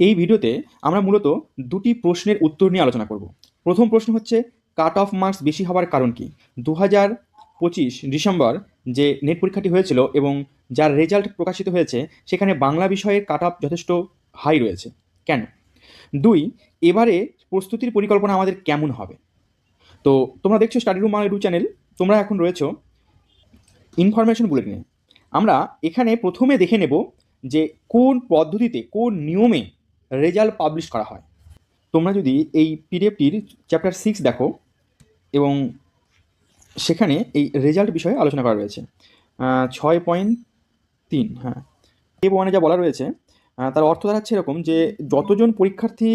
এই ভিডিওতে আমরা মূলত দুটি প্রশ্নের উত্তর নিয়ে আলোচনা করব। প্রথম প্রশ্ন হচ্ছে কাট অফ মার্কস বেশি হওয়ার কারণ কি? দু হাজার পঁচিশ ডিসেম্বর যে নেট পরীক্ষাটি হয়েছিল এবং যার রেজাল্ট প্রকাশিত হয়েছে, সেখানে বাংলা বিষয়ের কাট অফ যথেষ্ট হাই রয়েছে। কেন? দুই, এবারে প্রস্তুতির পরিকল্পনা আমাদের কেমন হবে? তো তোমরা দেখছ স্টাডি রুম ইউটিউব চ্যানেল তোমরা এখন রয়েছো ইনফরমেশন বলে বুলেটিনে আমরা এখানে প্রথমে দেখে নেব যে কোন পদ্ধতিতে, কোন নিয়মে রেজাল্ট পাবলিশ করা হয়। তোমরা যদি এই পিডিএফটির চ্যাপ্টার সিক্স দেখো এবং সেখানে এই রেজাল্ট বিষয়ে আলোচনা করা রয়েছে। ছয় পয়েন্ট তিন হ্যাঁ। এ ওয়ানে যা বলা রয়েছে তার অর্থ দাঁড়াচ্ছে এরকম যে যতজন পরীক্ষার্থী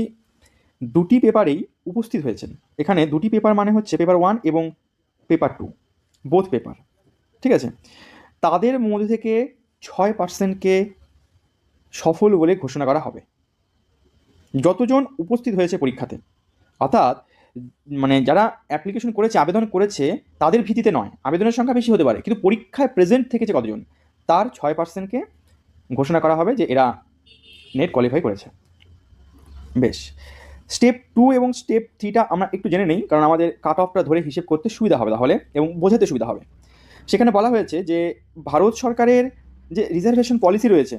দুটি পেপারেই উপস্থিত হয়েছেন, এখানে দুটি পেপার মানে হচ্ছে পেপার ওয়ান এবং পেপার টু বোথ পেপার ঠিক আছে? তাদের মধ্যে থেকে ছয় পার্সেন্টকে সফল বলে ঘোষণা করা হবে। যতজন উপস্থিত হয়েছে পরীক্ষাতে। অর্থাৎ মানে যারা অ্যাপ্লিকেশন করেছে, আবেদন করেছে, তাদের ভিত্তিতে নয়। আবেদনের সংখ্যা বেশি হতে পারে, কিন্তু পরীক্ষায় প্রেজেন্ট থেকেছে কতজন? তার ছয় পার্সেন্টকে ঘোষণা করা হবে যে এরা নেট কোয়ালিফাই করেছে। বেশ। স্টেপ টু এবং স্টেপ থ্রিটা আমরা একটু জেনে নেই, কারণ আমাদের কাট অফটা ধরে হিসেব করতে সুবিধা হবে তাহলে এবং বোঝাতে সুবিধা হবে। সেখানে বলা হয়েছে যে, ভারত সরকারের যে রিজার্ভেশন পলিসি রয়েছে,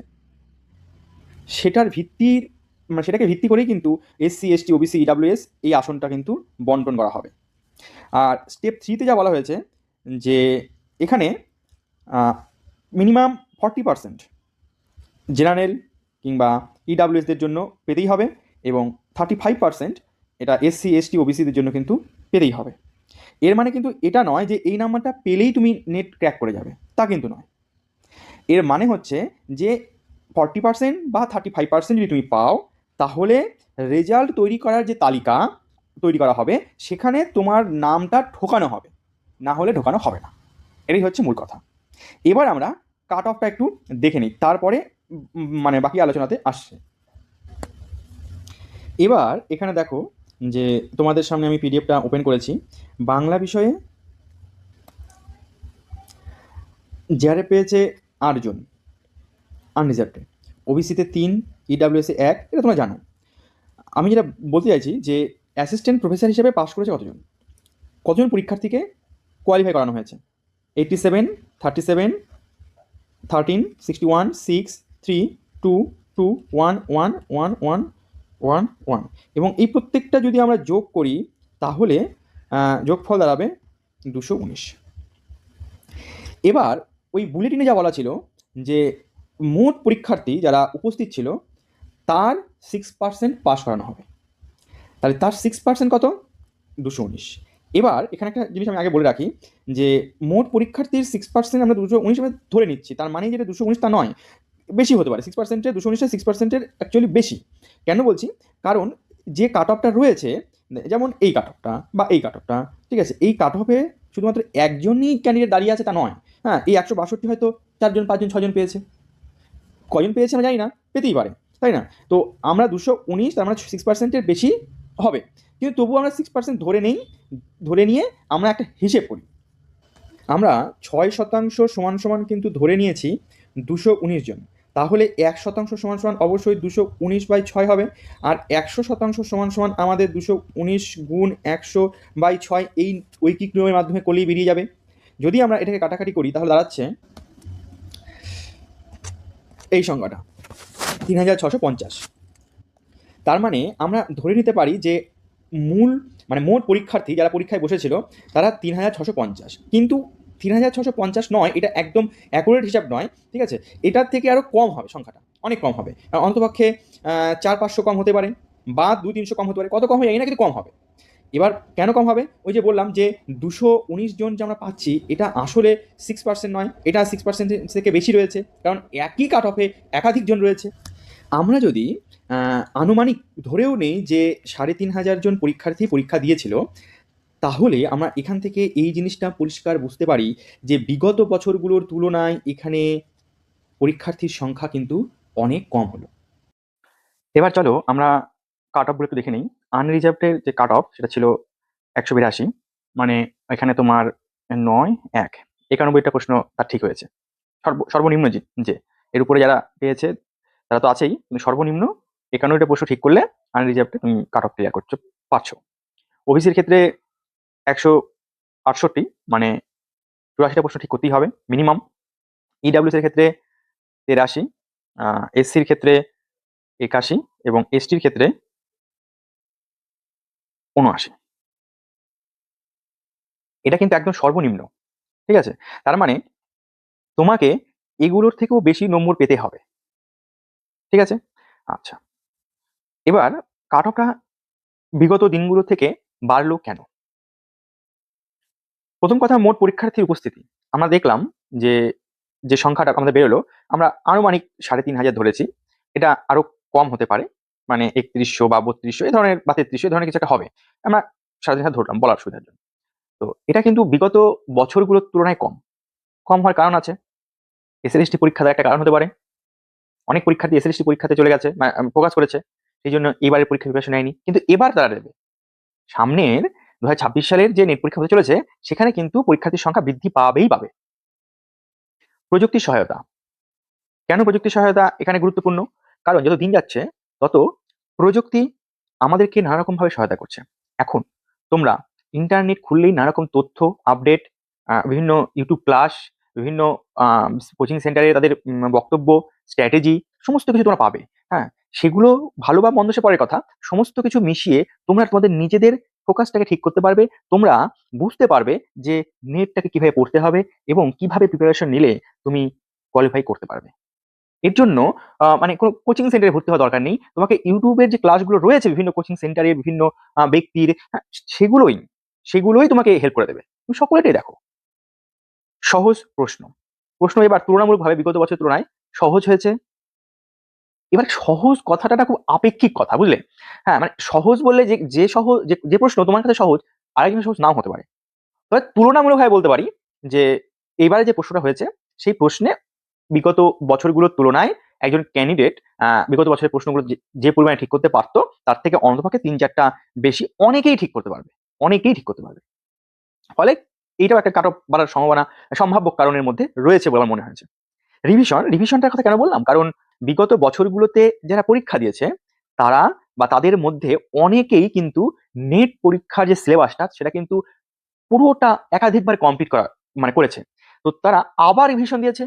সেটার ভিত্তির মানে সেটাকে ভিত্তি করেই কিন্তু এসসি এসটি ওবিসি ইডাব্লিউএস এই আসনটা কিন্তু বন্টন করা হবে। আর স্টেপ থ্রিতে যা বলা হয়েছে যে এখানে মিনিমাম ফর্টি পার্সেন্ট জেনারেল কিংবা ইডাব্লিউএসদের জন্য পেতেই হবে এবং থার্টি ফাইভ পার্সেন্ট এটা এসসি এসটি ওবিসিদের জন্য কিন্তু পেতেই হবে। এর মানে কিন্তু এটা নয় যে এই নাম্বারটা পেলেই তুমি নেট ক্র্যাক করে যাবে, তা কিন্তু নয়। এর মানে হচ্ছে যে ফর্টি পার্সেন্ট বা থার্টি ফাইভ পার্সেন্ট যদি তুমি পাও তাহলে রেজাল্ট তৈরি করার যে তালিকা তৈরি করা হবে, সেখানে তোমার নামটা ঢোকানো হবে। না হলে ঢোকানো হবে না। এটাই হচ্ছে মূল কথা। এবার আমরা কাট অফটা একটু দেখে নিই। তারপরে মানে বাকি আলোচনাতে আসছে। এবার এখানে দেখো যে তোমাদের সামনে আমি পিডিএফটা ওপেন করেছি। বাংলা বিষয়ে যারে পেয়েছে আটজন আনরিজার্ভে ওবিসিতে তিন ইডাব্লিউএসে এক, এটা তোমরা জানো। আমি যেটা বলতে চাইছি যে অ্যাসিস্ট্যান্ট প্রফেসর হিসেবে পাশ করেছে কতজন? কতজন পরীক্ষার্থীকে কোয়ালিফাই করানো হয়েছে? Eighty seven thirty seven thirteen sixty one six three two two one one one one one one এবং এই প্রত্যেকটা যদি আমরা যোগ করি, তাহলে যোগফল দাঁড়াবে দুশো উনিশ। এবার, ওই বুলেটিনে যা বলা ছিল, যে মোট পরীক্ষার্থী যারা উপস্থিত ছিল তার সিক্স পার্সেন্ট পাস করানো হবে। তাহলে তার সিক্স পার্সেন্ট কত? দুশো উনিশ। এবার এখানে একটা জিনিস আমি আগে বলে রাখি যে, মোট পরীক্ষার্থীর সিক্স পার্সেন্ট আমরা দুশো উনিশ ধরে নিচ্ছি। তার মানে যেটা দুশো উনিশ তা নয়, বেশি হতে পারে। সিক্স পার্সেন্টের দুশো উনিশের সিক্স পার্সেন্টের অ্যাকচুয়ালি বেশি। কেন বলছি? কারণ যে কাট অফটা রয়েছে, যেমন এই কাট অফটা বা এই কাট অফটা ঠিক আছে? এই কাট অফে শুধুমাত্র একজনই ক্যান্ডিডেট দাঁড়িয়ে আছে তা নয়। হ্যাঁ এই একশো বাষট্টি হয়তো চারজন, পাঁচজন ছজন পেয়েছে। কজন পেয়েছে আমরা জানি না, পেতেই পারে। তাই না? তো আমরা দুশো উনিশ মানে সিক্স পার্সেন্টের বেশি হবে। কিন্তু তবু আমরা সিক্স পার্সেন্ট ধরে নেই, ধরে নিয়ে আমরা একটা হিসেব করি। আমরা ছয় শতাংশ সমান সমান কিন্তু ধরে নিয়েছি দুশো উনিশ জন। তাহলে এক শতাংশ সমান সমান অবশ্যই দুশো উনিশ বাই ছয় হবে, আর একশো শতাংশ সমান সমান আমাদের দুশো উনিশ গুণ একশো বাই ছয় এই ঐকিক নিয়মের মাধ্যমে করলেই বেরিয়ে যাবে। যদি আমরা এটাকে কাটাকাটি করি, তাহলে দাঁড়াচ্ছে এই সংখ্যাটা তিন হাজার ছশো পঞ্চাশ। তার মানে আমরা ধরে নিতে পারি যে মূল মানে মোট পরীক্ষার্থী যারা পরীক্ষায় বসেছিল, তারা তিন হাজার ছশো পঞ্চাশ। কিন্তু তিন হাজার ছশো পঞ্চাশ নয়, এটা একদম অ্যাকুরেট হিসাব নয়, ঠিক আছে? এটার থেকে আরও কম হবে সংখ্যাটা, অনেক কম হবে। অন্তপক্ষে চার পাঁচশো কম হতে পারে, বা দুই তিনশো কম হতে পারে, কত কম হয় জানি না কিন্তু কম হবে। এবার কেন কম হবে? ওই যে বললাম যে দুশো উনিশ জন যে আমরা পাচ্ছি, এটা আসলে সিক্স পার্সেন্ট নয়, এটা সিক্স পার্সেন্ট থেকে বেশি রয়েছে, কারণ একই কাট অফে একাধিক জন রয়েছে। আমরা যদি আনুমানিক ধরেও নেই যে সাড়ে তিন হাজার জন পরীক্ষার্থী পরীক্ষা দিয়েছিল, তাহলে আমরা এখান থেকে এই জিনিসটা পরিষ্কার বুঝতে পারি যে বিগত বছরগুলোর তুলনায় এখানে পরীক্ষার্থীর সংখ্যা কিন্তু অনেক কম হলো। এবার চলো আমরা কাট অফগুলো একটু দেখে নিই। আনরিজার্ভের যে কাট অফ সেটা ছিল একশো বিরাশি মানে এখানে তোমার নয়, এক। একানব্বইটা প্রশ্ন তার ঠিক হয়েছে। সর্ব, সর্বনিম্ন যে। এর উপরে যারা পেয়েছে তারা তো আছেই, তুমি সর্বনিম্ন একান্নটা প্রশ্ন ঠিক করলে আনরিজার্ভে তুমি কাট অফ ক্লিয়ার করছ পারছ ওবিসির ক্ষেত্রে একশো আটষট্টি মানে চুরাশিটা প্রশ্ন ঠিক করতেই হবে মিনিমাম ইডাব্লিউস এর ক্ষেত্রে তেরাশি এসসির ক্ষেত্রে একাশি এবং এসটির ক্ষেত্রে উনআশি এটা কিন্তু একদম সর্বনিম্ন, ঠিক আছে? তার মানে তোমাকে এগুলোর থেকেও বেশি নম্বর পেতে হবে। ঠিক আছে? আচ্ছা। এবার কাট অফটা বিগত দিনগুলো থেকে বাড়লো কেন? প্রথম কথা, মোট পরীক্ষার্থীর উপস্থিতি। আমরা দেখলাম যে যে সংখ্যাটা আমাদের বেরোলো, আমরা আনুমানিক সাড়ে তিন হাজার ধরেছি। এটা আরও কম হতে পারে মানে একত্রিশশো বা বত্রিশশো এই ধরনের বা তেত্রিশশো এই ধরনের কিছু একটা হবে। আমরা সাড়ে তিন হাজার ধরলাম বলার সুবিধার জন্য। তো এটা কিন্তু বিগত বছরগুলোর তুলনায় কম। কম হওয়ার কারণ আছে। এসএলএসটি পরীক্ষা দেওয়ার একটা কারণ হতে পারে। অনেক পরীক্ষার্থী এসএলএসটি পরীক্ষাতে চলে গেছে ফোকাস করেছে সেই জন্য এবারের পরীক্ষা প্রিপারেশন নেয়নি। কিন্তু এবার তারা দেবে। সামনের দু হাজার ছাব্বিশ সালের যে নেট পরীক্ষা হতে চলেছে, সেখানে কিন্তু পরীক্ষার্থীর সংখ্যা বৃদ্ধি পাবেই পাবে। প্রযুক্তি সহায়তা। কেন প্রযুক্তি সহায়তা এখানে গুরুত্বপূর্ণ? কারণ যত দিন যাচ্ছে, তত প্রযুক্তি আমাদেরকে নানা রকম ভাবে সহায়তা করছে। এখন তোমরা ইন্টারনেট খুললেই নানা রকম তথ্য আপডেট বিভিন্ন ইউটিউব ক্লাস বিভিন্ন কোচিং সেন্টারে তাদের বক্তব্য স্ট্র্যাটেজি সমস্ত কিছু তোমরা পাবে। হ্যাঁ সেগুলো ভালো বা মন্দ সে পরের কথা। সমস্ত কিছু মিশিয়ে তোমরা তোমাদের নিজেদের ফোকাসটাকে ঠিক করতে পারবে। তোমরা বুঝতে পারবে যে নেটটাকে কীভাবে পড়তে হবে এবং কীভাবে প্রিপারেশন নিলে তুমি কোয়ালিফাই করতে পারবে। এর জন্য মানে কোনো কোচিং সেন্টারে ভর্তি হওয়া দরকার নেই। তোমাকে ইউটিউবের যে ক্লাসগুলো রয়েছে বিভিন্ন কোচিং সেন্টারে বিভিন্ন ব্যক্তির হ্যাঁ, সেগুলোই সেগুলোই তোমাকে হেল্প করে দেবে। তুমি সকলেটাই দেখো। সহজ প্রশ্ন। প্রশ্ন এবার তুলনামূলকভাবে বিগত বছরের তুলনায় সহজ হয়েছে। এবার সহজ কথাটা খুব আপেক্ষিক কথা, বুঝলে? হ্যাঁ মানে সহজ বললে যে যে সহজ যে প্রশ্ন তোমার কাছে সহজ আরেকজন সহজ নাও হতে পারে। তবে তুলনামূলকভাবে বলতে পারি যে, এবারে যে প্রশ্নটা হয়েছে, সেই প্রশ্নে বিগত বছরগুলোর তুলনায় একজন ক্যান্ডিডেট বিগত বছরের প্রশ্নগুলো যে- পরিমাণে ঠিক করতে পারতো, তার থেকে অন্তপক্ষে তিন চারটা বেশি অনেকেই ঠিক করতে পারবে। অনেকেই ঠিক করতে পারবে। ফলে এইটাও একটা কাট অফ বাড়ার সম্ভাবনা, সম্ভাব্য কারণের মধ্যে রয়েছে বলে মনে হয়েছে। রিভিশন রিভিশনটার কথা কেন বললাম? কারণ বিগত বছরগুলোতে যারা পরীক্ষা দিয়েছে, তারা বা তাদের মধ্যে অনেকেই কিন্তু নেট পরীক্ষার যে সিলেবাসটা সেটা কিন্তু পুরোটা একাধিকবার কমপ্লিট করা মানে করেছে। তো তারা আবার রিভিশন দিয়েছে,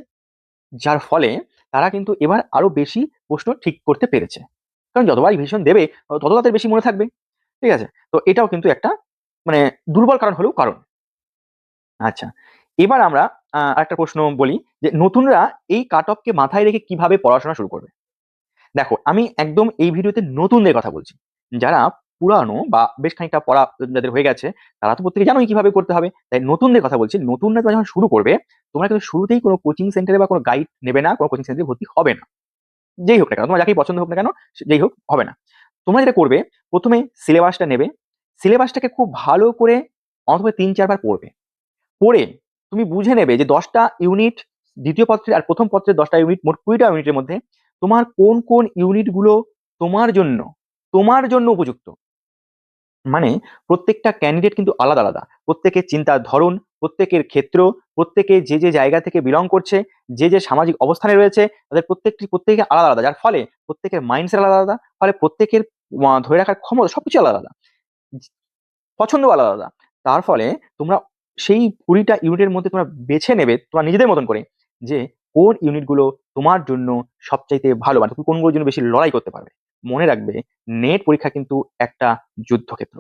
যার ফলে তারা কিন্তু এবার আরও বেশি প্রশ্ন ঠিক করতে পেরেছে। কারণ যতবার রিভিশন দেবে তত তাদের বেশি মনে থাকবে। ঠিক আছে? তো এটাও কিন্তু একটা মানে দুর্বল কারণ হলেও কারণ। আচ্ছা এবার আমরা একটা প্রশ্ন বলি যে নতুনরা এই কাট অফকে মাথায় রেখে কীভাবে পড়াশোনা শুরু করবে? দেখো, আমি একদম এই ভিডিওতে নতুনদের কথা বলছি। যারা পুরানো বা বেশ খানিকটা পড়া যাদের হয়ে গেছে, তারা তো প্রত্যেকে জানোই কীভাবে করতে হবে। তাই নতুনদের কথা বলছি, নতুনরা যখন শুরু করবে, তোমরা কিন্তু শুরুতেই কোনো কোচিং সেন্টারে বা কোনো গাইড নেবে না, কোনো কোচিং সেন্টারে ভর্তি হবে না। যেই হোক না কেন, তোমার যাকেই পছন্দ হোক না কেন যেই হোক, হবে না। তোমরা যেটা করবে, প্রথমে সিলেবাসটা নেবে। সিলেবাসটাকে খুব ভালো করে অন্তত তিন চারবার পড়বে। পড়ে তুমি বুঝে নেবে যে দশটা ইউনিট দ্বিতীয় পত্রের আর প্রথম পত্রের দশটা ইউনিট মোট কুড়িটা ইউনিটের মধ্যে তোমার কোন কোন ইউনিটগুলো তোমার জন্য তোমার জন্য উপযুক্ত। মানে প্রত্যেকটা ক্যান্ডিডেট কিন্তু আলাদা আলাদা। প্রত্যেকের চিন্তার ধরন, প্রত্যেকের ক্ষেত্র, প্রত্যেকে যে যে জায়গা থেকে বিলং করছে, যে যে সামাজিক অবস্থানে রয়েছে, তাদের প্রত্যেকটি, প্রত্যেকে আলাদা আলাদা। যার ফলে প্রত্যেকের মাইন্ডসেট আলাদা আলাদা, ফলে প্রত্যেকের ধরে রাখার ক্ষমতা সবকিছু আলাদা আলাদা। পছন্দ আলাদা আলাদা। তার ফলে তোমরা সেই কুড়িটা ইউনিটের মধ্যে তোমরা বেছে নেবে, তোমার নিজেদের মতন করে, যে কোন ইউনিটগুলো তোমার জন্য সবচাইতে ভালো মানে তুমি কোনগুলোর জন্য বেশি লড়াই করতে পারবে। মনে রাখবে নেট পরীক্ষা কিন্তু একটা যুদ্ধক্ষেত্র।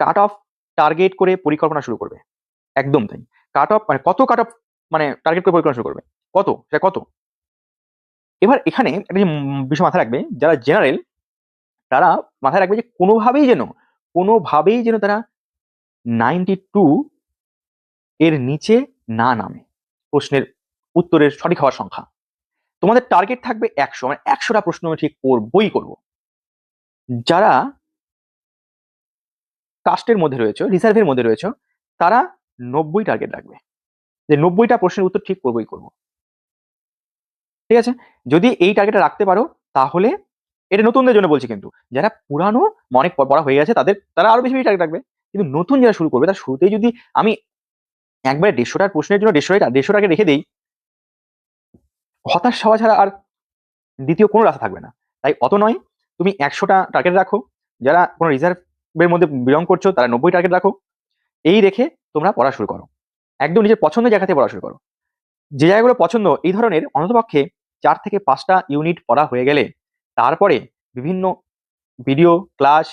কাট অফ টার্গেট করে পরিকল্পনা শুরু করবে। একদম তাই। কাট অফ মানে কত কাট অফ মানে টার্গেট করে পরিকল্পনা শুরু করবে? কত? সেটা কত? এবার এখানে একটা যে বিষয় মাথায় রাখবে, যারা জেনারেল তারা মাথায় রাখবে যে কোনোভাবেই যেন কোনোভাবেই যেন তারা নাইনটি টু এর নিচে না নামে। প্রশ্নের উত্তরের সঠিক হওয়ার সংখ্যা। তোমাদের টার্গেট থাকবে একশো। মানে একশোটা প্রশ্ন আমি ঠিক করবই করব। যারা কাস্টের মধ্যে রয়েছে রিসার্ভের মধ্যে রয়েছে, তারা নব্বই টার্গেট রাখবে। যে নব্বইটা প্রশ্নের উত্তর ঠিক করবই করব। ঠিক আছে? যদি এই টার্গেটটা রাখতে পারো, তাহলে এটা নতুনদের জন্য বলছি কিন্তু, যারা পুরানো অনেক প- পড়া হয়ে গেছে, তাদের, তারা আরও বেশি বেশি টার্গেট রাখবে। কিন্তু নতুন যারা শুরু করবে, তার শুরুতেই যদি আমি একবারে দেড়শোটার প্রশ্নের জন্য দেড়শো টাকা রেখে দেই, হতাশ হওয়া ছাড়া আর দ্বিতীয় কোনো রাস্তা থাকবে না। তাই অত নয়, তুমি একশোটা টার্গেট রাখো, যারা কোনো রিজার্ভের মধ্যে বিলং করছ, তারা নব্বই টার্গেট রাখো, এই রেখে তোমরা পড়া শুরু করো। একদম নিজের পছন্দের জায়গাতে পড়া শুরু করো। যে জায়গাগুলো পছন্দ, এই ধরনের অন্ততপক্ষে চার থেকে পাঁচটা ইউনিট পড়া হয়ে গেলে, তারপরে বিভিন্ন ভিডিও ক্লাস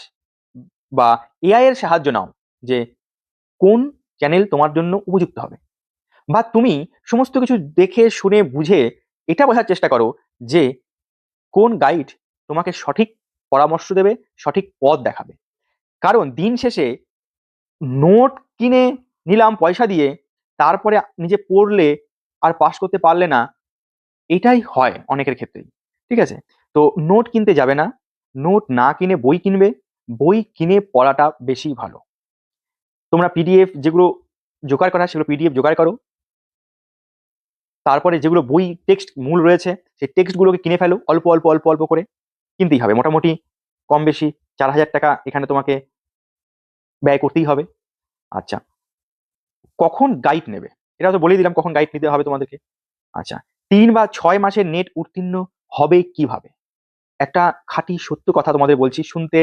বা এআই এর সাহায্য নাও যে কোন চ্যানেল তোমার জন্য উপযুক্ত হবে। বা তুমি সমস্ত কিছু দেখে, শুনে, বুঝে এটা বোঝার চেষ্টা করো যে কোন গাইড তোমাকে সঠিক পরামর্শ দেবে, সঠিক পথ দেখাবে। কারণ দিন শেষে নোট কিনে নিলাম পয়সা দিয়ে, তারপরে নিজে পড়লে আর পাশ করতে পারলে না, এটাই হয় অনেকের ক্ষেত্রেই। ঠিক আছে? তো নোট কিনতে যাবে না, নোট না কিনে বই কিনবে, বই কিনে পড়াটা বেশি ভালো। তোমরা পিডিএফ যেগুলো জোগাড় করা সেগুলো পিডিএফ জোগাড় করো। তারপরে যেগুলো বই টেক্সট মূল রয়েছে, সেই টেক্সটগুলোকে কিনে ফেলো, অল্প অল্প অল্প অল্প করে। কিনতেই হবে, মোটামুটি কম বেশি চার হাজার টাকা এখানে তোমাকে ব্যয় করতেই হবে। আচ্ছা কখন গাইড নেবে? এটা তো বলেই দিলাম কখন গাইড নিতে হবে তোমাদেরকে। আচ্ছা তিন বা ছয় মাসের নেট উত্তীর্ণ হবে কীভাবে? একটা খাঁটি সত্য কথা তোমাদের বলছি, শুনতে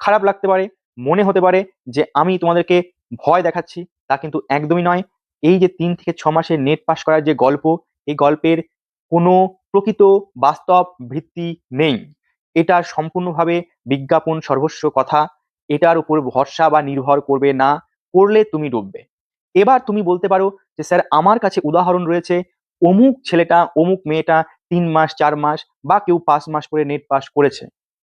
খারাপ লাগতে পারে, মনে হতে পারে যে আমি তোমাদেরকে ভয় দেখাচ্ছি, তা কিন্তু একদমই নয়। এই যে তিন থেকে ছ মাসের নেট পাস করার যে গল্প, এই গল্পের কোনো প্রকৃত বাস্তব ভিত্তি নেই। এটা সম্পূর্ণভাবে বিজ্ঞাপন সর্বস্ব কথা। এটার উপর ভরসা বা নির্ভর করবে না, করলে তুমি ডুববে। এবার তুমি বলতে পারো যে, স্যার, আমার কাছে উদাহরণ রয়েছে, অমুক ছেলেটা, অমুক মেয়েটা তিন মাস, চার মাস বা কেউ পাঁচ মাস করে নেট পাস করেছে।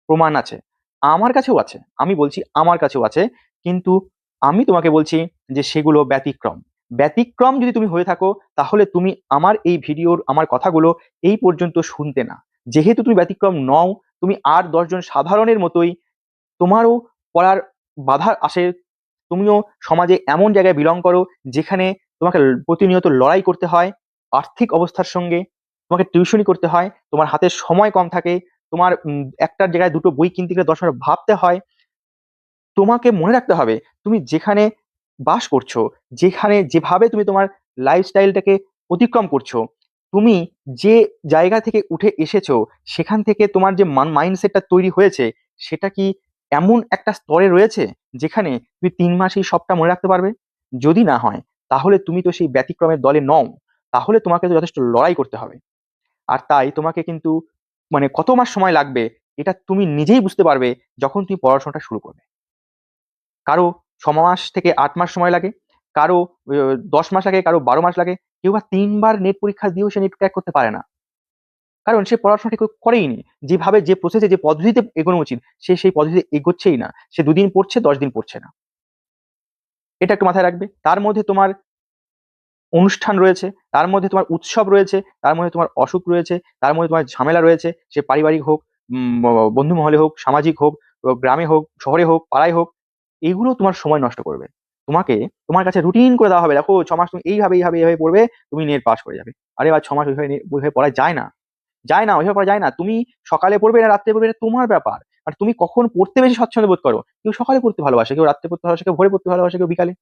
প্রমাণ আছে। আমার কাছেও আছে। আমি বলছি আমার কাছেও আছে। কিন্তু আমি তোমাকে বলছি যে সেগুলো ব্যতিক্রম। ব্যতিক্রম যদি তুমি হয়ে থাকো, তাহলে তুমি আমার এই ভিডিওর, আমার কথাগুলো এই পর্যন্ত শুনতে না। যেহেতু তুমি ব্যতিক্রম নও, তুমি আর দশজন সাধারণের মতোই, তোমারও পড়ার বাধা আসে। তুমিও সমাজে এমন জায়গায় বিলং করো, যেখানে তোমাকে প্রতিনিয়ত লড়াই করতে হয়, আর্থিক অবস্থার সঙ্গে, তোমাকে টিউশনি করতে হয়, তোমার হাতে সময় কম থাকে, তোমার একটার জায়গায় দুটো বই কিনতে গেলে দশবার ভাবতে হয় তোমাকে মনে রাখতে হবে, তুমি যেখানে বাস করছ, যেখানে যেভাবে তুমি তোমার লাইফস্টাইলটাকে অতিক্রম করছ, তুমি যে জায়গা থেকে উঠে এসেছ, সেখান থেকে তোমার যে মান মাইন্ডসেটটা তৈরি হয়েছে, সেটা কি এমন একটা স্তরে রয়েছে, যেখানে তুমি তিন মাসেই সবটা মনে রাখতে পারবে? যদি না হয়, তাহলে তুমি তো সেই ব্যতিক্রমের দলে নও, তাহলে তোমাকে তো যথেষ্ট লড়াই করতে হবে। আর তাই তোমাকে কিন্তু মানে কত মাস সময় লাগবে, এটা তুমি নিজেই বুঝতে পারবে যখন তুমি পড়াশোনাটা শুরু করবে। কারও ছ মাস থেকে আট মাস সময় লাগে, কারও দশ মাস লাগে, কারও বারো মাস লাগে, কেউ বা তিনবার নেট পরীক্ষা দিয়েও সে নেট ক্র্যাক করতে পারে না। কারণ সে পড়াশোনা ঠিক করেই নি, যেভাবে যে প্রসেসে যে পদ্ধতিতে এগোনো উচিত, সে সেই পদ্ধতিতে এগোচ্ছেই না, সে দুদিন পড়ছে, দশ দিন পড়ছে না। এটা একটু মাথায় রাখবে। তার মধ্যে তোমার অনুষ্ঠান রয়েছে, তার মধ্যে তোমার উৎসব রয়েছে, তার মধ্যে তোমার অসুখ রয়েছে, তার মধ্যে তোমার ঝামেলা রয়েছে, সে পারিবারিক হোক বন্ধু মহলে হোক, সামাজিক হোক, গ্রামে হোক, শহরে হোক, পাড়ায় হোক এগুলো তোমার সময় নষ্ট করবে। তোমাকে, তোমার কাছে রুটিন করে দেওয়া হবে। দেখো, ছ মাস তুমি এইভাবে এইভাবে এইভাবে পড়বে, তুমি নেট পাস করে যাবে। আরে বা ছ মাস ওইভাবে ওইভাবে পড়া যায় না। যায় না, ওইভাবে পড়া যায় না। তুমি সকালে পড়বে না, রাত্রে পড়বে এটা তোমার ব্যাপার। আর তুমি কখন পড়তে বেশি স্বচ্ছন্দ বোধ করো? কেউ সকালে পড়তে ভালোবাসে, কেউ রাত্রে পড়তে ভালোবাসে, কেউ ভোরে পড়তে ভালোবাসে, কেউ বিকালে।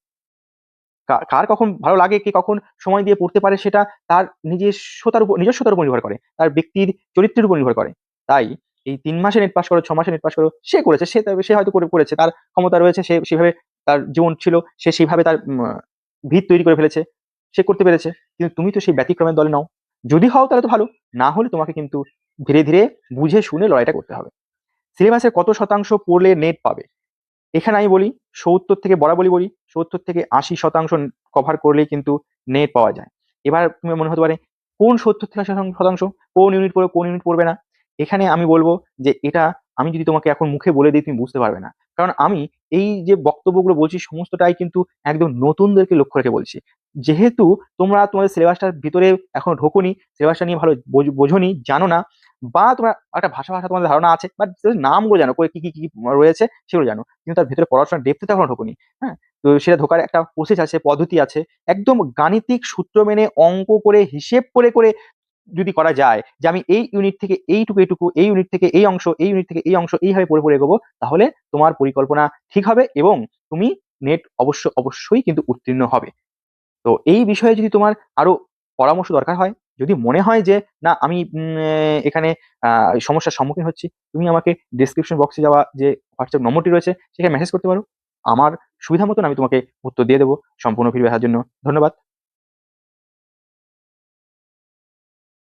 কার কখন ভালো লাগে কে কখন সময় দিয়ে পড়তে পারে সেটা তার নিজস্বতার উপর নিজস্বতার উপর নির্ভর করে, তার ব্যক্তির চরিত্রের উপর নির্ভর করে। তাই এই তিন মাসে নেট পাস করো, ছ মাসে নেট পাস করো, সে করেছে, সে সে হয়তো করে, করেছে, তার ক্ষমতা রয়েছে, সে সেভাবে তার জীবন ছিল, সে সেইভাবে তার ভিত তৈরি করে ফেলেছে, সে করতে পেরেছে, কিন্তু তুমি তো সেই ব্যতিক্রমের দলে নাও। যদি হও তাহলে তো ভালো, না হলে তোমাকে কিন্তু ধীরে ধীরে বুঝে, শুনে লড়াইটা করতে হবে। সিলেবাসের কত শতাংশ পড়লে নেট পাবে? এখানে আমি বলি, সত্তর থেকে বরাবরই বলি, সত্তর থেকে আশি শতাংশ কভার করলেই কিন্তু নেট পাওয়া যায়। এবার তুমি মনে হতে পারে, কোন সত্তর থেকে আশি শতাংশ, কোন ইউনিট পড়বে কোন ইউনিট পড়বে না? এখানে আমি বলব যে এটা আমি যদি তোমাকে এখন মুখে বলে দিই, তুমি বুঝতে পারবে না। কারণ আমি এই যে বক্তব্যগুলো বলছি, সমস্তটাই কিন্তু একদম নতুনদেরকে লক্ষ্য রেখে বলছি। যেহেতু তোমরা তোমাদের সিলেবাসটার ভিতরে এখনও ঢোকোনি, সিলেবাসটা নিয়ে ভালো বোঝ- বোঝোনি, জানো না, বা তোমার একটা ভাষা ভাষা তোমাদের ধারণা আছে বা নামগুলো জানো কি কি রয়েছে সেগুলো জানো, কিন্তু তার ভেতরে পড়াশোনার ডেপথে তখন ঢোকুনি হ্যাঁ? তো সেটা ঢোকার একটা প্রসেস আছে, পদ্ধতি আছে। একদম গাণিতিক সূত্র মেনে অঙ্ক করে, হিসেব করে করে যদি করা যায় যে আমি এই ইউনিট থেকে এইটুকু এইটুকু, এই ইউনিট থেকে এই অংশ, এই ইউনিট থেকে এই অংশ এইভাবে পড়ে পড়ে এগোবো, তাহলে তোমার পরিকল্পনা ঠিক হবে এবং তুমি নেট অবশ্য, অবশ্যই কিন্তু উত্তীর্ণ হবে। তো এই বিষয়ে যদি তোমার আরও পরামর্শ দরকার হয়, যদি মনে হয় যে, না, আমি এখানে সমস্যার সম্মুখীন হচ্ছি, তুমি আমাকে ডিসক্রিপশন বক্সে যাওয়া যে হোয়াটসঅ্যাপ নম্বরটি রয়েছে, সেখানে মেসেজ করতে পারো। আমার সুবিধা মতন আমি তোমাকে উত্তর দিয়ে দেবো সম্পূর্ণ ফিরে আসার জন্য। ধন্যবাদ।